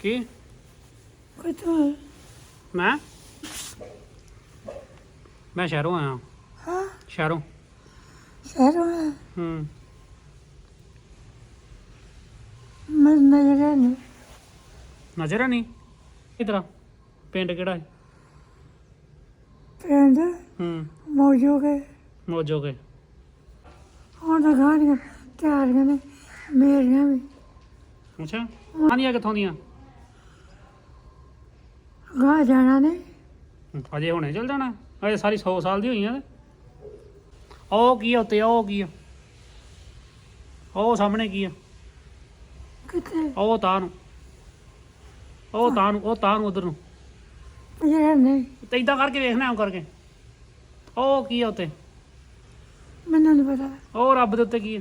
ਕੀ? ਕਿੱਥੋਂ ਮੈਂ? ਮੈਂ ਸ਼ਹਿਰੋਂ ਆਇਆ। ਹਾਂ। ਸ਼ਹਿਰੋਂ। ਸ਼ਹਿਰੋਂ ਆਇਆ। ਹੂੰ। ਮੈਂ ਨਜ਼ਰ ਨਹੀਂ। ਨਜ਼ਰ ਨਹੀਂ? ਇਧਰ ਪਿੰਡ ਕਿਹੜਾ ਹੈ? ਪਿੰਡ ਹੂੰ। ਮੌਜੂ ਕੇ ਹੁਣ ਤਾਂ ਗਾੜੀਆਂ ਤਿਆਰੀਆਂ ਨੇ ਮੇਰੀਆਂ ਵੀ। ਅੱਛਾ। ਆਨੀਆਂ ਕਿੱਥੋਂ ਦੀਆਂ? ਗਾ ਜਾਣਾ ਨੇ? ਅਜੇ ਹੁਣੇ ਚਲ ਜਾਣਾ। ਅਜੇ ਸਾਰੀ 100 ਸਾਲ ਦੀ ਹੋਈਆਂ ਤੇ। ਉਹ ਕੀ ਆ ਉੱਤੇ ਉਹ ਕੀ ਆ? ਉਹ ਸਾਹਮਣੇ ਕੀ ਆ? ਕਿੱਥੇ? ਉਹ ਤਾਂ ਨੂੰ। ਉਹ ਤਾਂ ਨੂੰ ਉਹ ਤਾਂ ਨੂੰ ਉਧਰ ਨੂੰ। ਜਿਹੜਾ ਨਹੀਂ। ਤੇ ਇਦਾਂ ਕਰਕੇ ਵੇਖਣਾ ਐਂ ਕਰਕੇ। ਉਹ ਕੀ ਆ ਉੱਤੇ? ਮੈਨੂੰ ਨਹੀਂ ਪਤਾ। ਉਹ ਰੱਬ ਦੇ ਉੱਤੇ ਕੀ ਆ?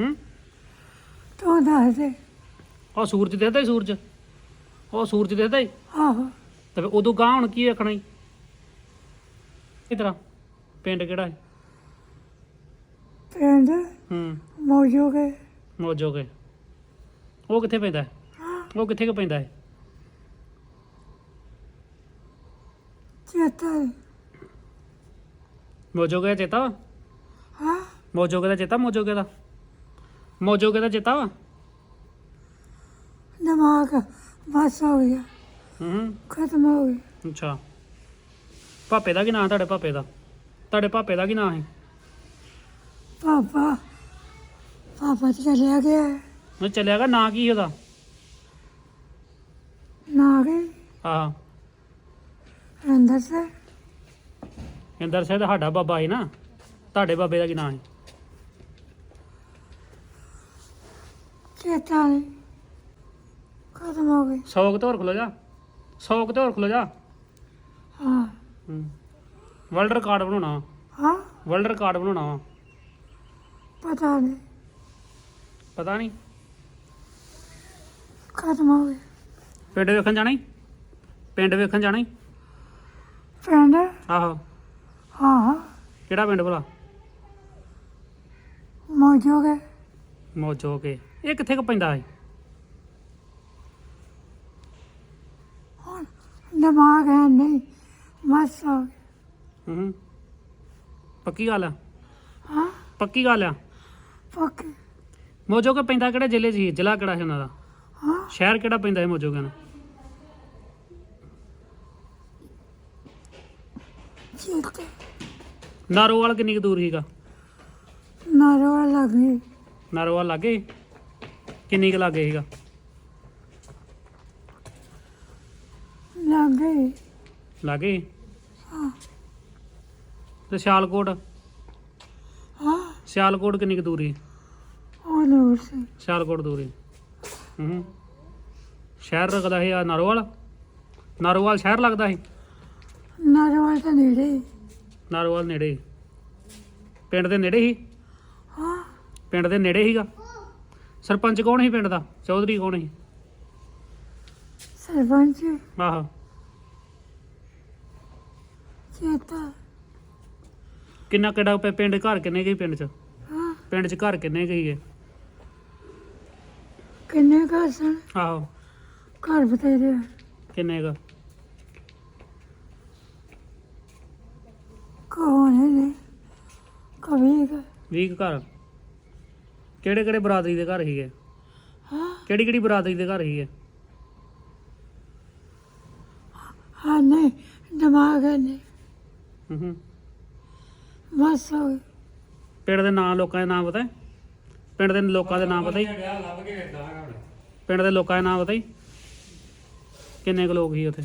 ਹੂੰ? ਤੂੰ ਦੱਸ ਦੇ। ਉਹ ਸੂਰਜ ਦਿਖਦਾ ਹੀ ਸੂਰਜ? ਉਹ ਸੂਰਜ ਦਿਖਦਾ ਹੀ ਆਹੋ। ਤੇ ਫਿਰ ਉਦੋਂ ਗਾਂ ਹੁਣ ਕੀ ਵੇਖਣਾ ਹੀ ਪਿੰਡ ਕਿਹੜਾ ਹੈ ਪਿੰਡ? ਹੂੰ। ਮੌਜੂ ਕੇ ਮੋਜੋਗੇ ਉਹ ਕਿੱਥੇ ਪੈਂਦਾ ਹੈ। ਉਹ ਕਿੱਥੇ ਕੁ ਪੈਂਦਾ ਹੈ ਚੇਤਾ ਨੀ। ਮੋਜੋਗੇ ਦਾ ਚੇਤਾ ਵਾ? ਹਾਂ। ਮੋਜੋਗੇ ਦਾ ਚੇਤਾ ਮੋਜੋਗੇ ਦਾ? ਮੋਜੋਗੇ ਦਾ ਚੇਤਾ ਵਾ? ਦਿਮਾਗ ਬਸ ਹੋ ਗਿਆ ਹੂੰ ਖਤਮ ਹੋ ਗਿਆ ਅੱਛਾ ਪਾਪੇ ਦਾ ਕੀ ਨਾਂ ਤੁਹਾਡੇ ਪਾਪੇ ਦਾ ਤੁਹਾਡੇ ਪਾਪੇ ਦਾ ਕੀ ਨਾਂ ਹੈ ਪਾਪਾ ਪਾਪਾ ਤੇ ਚਲਿਆ ਗਿਆ ਉਹ ਚੱਲਿਆਗਾ ਨਾਂ ਕੀ ਉਹਦਾ ਨਾ ਗਏ ਆਹ ਅੰਦਰ ਸੇ ਇੰਦਰ ਸਿੰਘ ਸਾਡਾ ਬਾਬਾ ਹੈ ਨਾ ਤੁਹਾਡੇ ਬਾਬੇ ਦਾ ਕੀ ਨਾਂ ਹੈ ਚੇਤਾ ਨਹੀਂ ਖਤਮ ਹੋ ਗਈ? ਸੌਕ ਤੇ ਹੋਰ ਖਲੋ ਜਾ। ਸੌਕ ਤੇ ਹੋਰ ਖਲੋ ਜਾ। ਹਾਂ। ਹੂੰ। ਵਰਲਡ ਰਿਕਾਰਡ ਬਣਾਉਣਾ ਹਾਂ। ਵਰਲਡ ਰਿਕਾਰਡ ਬਣਾਉਣਾ ਵਾ। ਪਤਾ ਨਹੀਂ ਪਤਾ ਨਹੀਂ ਖਤਮ ਹੋ ਗਈ। ਪਿੰਡ ਵੇਖਣ ਜਾਣਾ ਈ? ਪਿੰਡ ਵੇਖਣ ਜਾਣਾ ਈ? ਪਿੰਡ? ਆਹੋ। ਹਾਂ। ਹਾਂ ਕਿਹੜਾ ਪਿੰਡ ਭਲਾ? ਮੌਜੂ ਕੇ ਮੋਜੋ ਕੇ ਇਹ ਕਿੱਥੇ ਕੁ ਪੈਂਦਾ ਹੈ ਹੁਣ ਦਿਮਾਗ ਹੈ ਨਹੀਂ ਬਸ ਹੋ ਗਿਆ। ਹੂੰ। ਪੱਕੀ ਗੱਲ ਆ? ਹਾਂ। ਪੱਕੀ ਗੱਲ ਆ? ਪੱਕੇ। ਮੋਜੋ ਕੇ ਪੈਂਦਾ ਕਿਹੜੇ ਜ਼ਿਲ੍ਹੇ 'ਚ ਸੀ ਜ਼ਿਲ੍ਹਾ ਕਿਹੜਾ ਸੀ ਉਹਨਾਂ ਦਾ? ਹਾਂ। ਸ਼ਹਿਰ ਕਿਹੜਾ ਪੈਂਦਾ ਹੈ ਮੋਜੋ ਕੇ ਨੂੰ? ਚੇਤਾ ਨਾਰੋਵਾਲ ਕਿੰਨੀ ਕੁ ਦੂਰ ਸੀਗਾ? ਨਾਰਵਾ ਲੱਗੀ ਨਾਰੋਵਾਲ ਲਾਗੇ ਕਿੰਨੀ ਕੁ ਲਾਗੇ ਸੀਗਾ? ਲੱਗੀ ਲਾਗੇ? ਹਾਂ। ਤੇ ਸਿਆਲਕੋਟ? ਹਾਂ। ਸਿਆਲਕੋਟ ਕਿੰਨੀ ਕੁ ਦੂਰੀ? ਉਹ ਨੂਰ ਸੀ। ਸਿਆਲਕੋਟ ਦੂਰੀ। ਹੂੰ। ਸ਼ਹਿਰ ਲੱਗਦਾ ਹੈ ਆ ਨਾਰੋਵਾਲ? ਨਾਰੋਵਾਲ ਸ਼ਹਿਰ ਲੱਗਦਾ ਹੈ ਨਾਰਵਾ ਤਾਂ ਨੇੜੇ ਹੀ। ਨਾਰੋਵਾਲ ਨੇੜੇ ਹੀ। ਪਿੰਡ ਦੇ ਨੇੜੇ ਹੀ? ਹਾਂ। ਪਿੰਡ ਦੇ ਨੇੜੇ ਹੀਗਾ? ਸਰਪੰਚ ਕੌਣ ਸੀ ਪਿੰਡ ਦਾ? ਚੌਧਰੀ ਕੌਣ ਸੀ? ਸਰਪੰਚ। ਆਹੋ। ਚੇਤਾ। ਕਿੰਨਾ ਪ- ਪਿੰਡ ਘਰ ਕਿੰਨੇ ਗਈ ਪਿੰਡ ਚ? ਹਾਂ। ਪਿੰਡ ਚ ਘਰ ਕਿੰਨੇ ਗਈ ਹੈ ਕਿੰਨੇ ਘਰ ਸਨ? ਆਹੋ। ਘਰ ਬਤੇਰੇ ਆ। ਕਿੰਨੇ ਕ? ਕੌਣ ਹੈ ਨੇ ਕਵੀ ਕਾ 20 ਘਰ। ਕਿਹੜੇ ਕਿਹੜੇ ਬਰਾਦਰੀ ਦੇ ਘਰ ਸੀਗੇ? ਹਾਂ। ਕਿਹੜੀ ਕਿਹੜੀ ਬਰਾਦਰੀ ਦੇ ਘਰ ਸੀਗੇ? ਹਾਂ ਨਹੀਂ ਦਿਮਾਗ ਹੈ ਨਹੀਂ। ਹੂੰ। ਹੂੰ ਬਸ। ਹੋ ਗਈ ਪਿੰਡ ਦੇ ਨਾਂ ਲੋਕਾਂ ਦੇ ਨਾਂ ਪਤਾ ਹੈ? ਪਿੰਡ ਦੇ ਲੋਕਾਂ ਦੇ ਨਾਂ ਪਤਾ ਹੀ? ਪਿੰਡ ਦੇ ਲੋਕਾਂ ਦੇ ਨਾਂ ਪਤਾ ਹੀ? ਕਿੰਨੇ ਕੁ ਲੋਕ ਸੀ ਉੱਥੇ?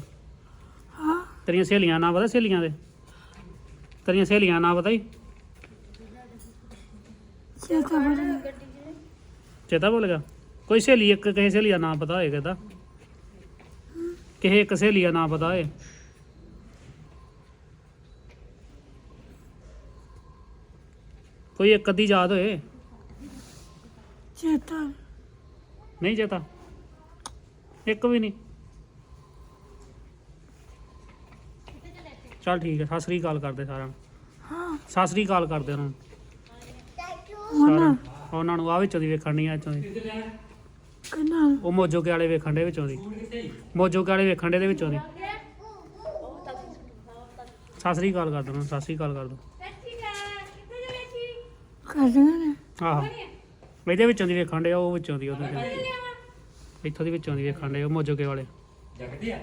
ਹਾਂ। ਤੇਰੀਆਂ ਸਹੇਲੀਆਂ ਨਾਂ ਪਤਾ ਸਹੇਲੀਆਂ ਦੇ? ਤੇਰੀਆਂ ਸਹੇਲੀਆਂ ਨਾਂ ਪਤਾ ਹੀ? ਚੇਤਾ ਭੁੱਲ ਗਿਆ। ਕੋਈ ਸਹੇਲੀ ਇੱਕ ਕਿਸੇ ਸਹੇਲੀ ਦਾ ਨਾਂ ਪਤਾ ਹੋਏਗਾ ਤਾਂ ਕਿਸੇ ਇੱਕ ਸਹੇਲੀ ਦਾ ਨਾਂ ਪਤਾ ਹੋਏ? ਕੋਈ ਇੱਕ ਅੱਧੀ ਯਾਦ ਹੋਏ? ਚੇਤਾ। ਨਹੀਂ ਚੇਤਾ? ਇੱਕ ਵੀ ਨਹੀਂ। ਚਲ ਠੀਕ ਹੈ ਸਤਿ ਸ੍ਰੀ ਅਕਾਲ ਕਰਦੇ ਸਾਰਿਆਂ ਨੂੰ। ਹਾਂ। ਸਤਿ ਸ੍ਰੀ ਅਕਾਲ ਕਰਦੇ ਉਹਨਾਂ ਨੂੰ ਉਹਨਾਂ ਸਾਰਿਆਂ ਨੂੰ। ਉਹਨਾਂ ਨੂੰ ਆ ਵਿੱਚੋਂ ਦੀ ਵੇਖਣ ਨਹੀਂ ਆ ਵਿੱਚੋਂ ਦੀ। ਕਿੰਨਾ? ਉਹ ਮੋਜੋਕੇ ਵਾਲੇ ਵੇਖਣ ਦੇ ਵਿੱਚੋਂ ਦੀ। ਹੀ ਮੋਜੋਕੇ ਵਾਲੇ ਵੇਖਣ ਦੇ ਦੇ ਵਿੱਚੋਂ ਦੀ। ਸਤਿ ਸ੍ਰੀ ਅਕਾਲ ਕਰ ਦੋ ਸਤਿ ਸ੍ਰੀ ਅਕਾਲ ਕਰ ਦੋ। ਕਰਦੀਆਂ ਨੇ। ਆਹੋ। ਇਹਦੇ ਵਿੱਚੋਂ ਦੀ ਵੇਖਣ ਦੇ ਉਹ ਵਿੱਚੋਂ ਦੀ ਉਹਦੇ। ਇੱਥੋਂ ਦੀ ਵਿੱਚੋਂ ਦੀ ਵੇਖਣ ਦੇ ਉਹ ਮੋਜੋਕੇ ਵਾਲੇ। ਜਗਦੇ ਆ।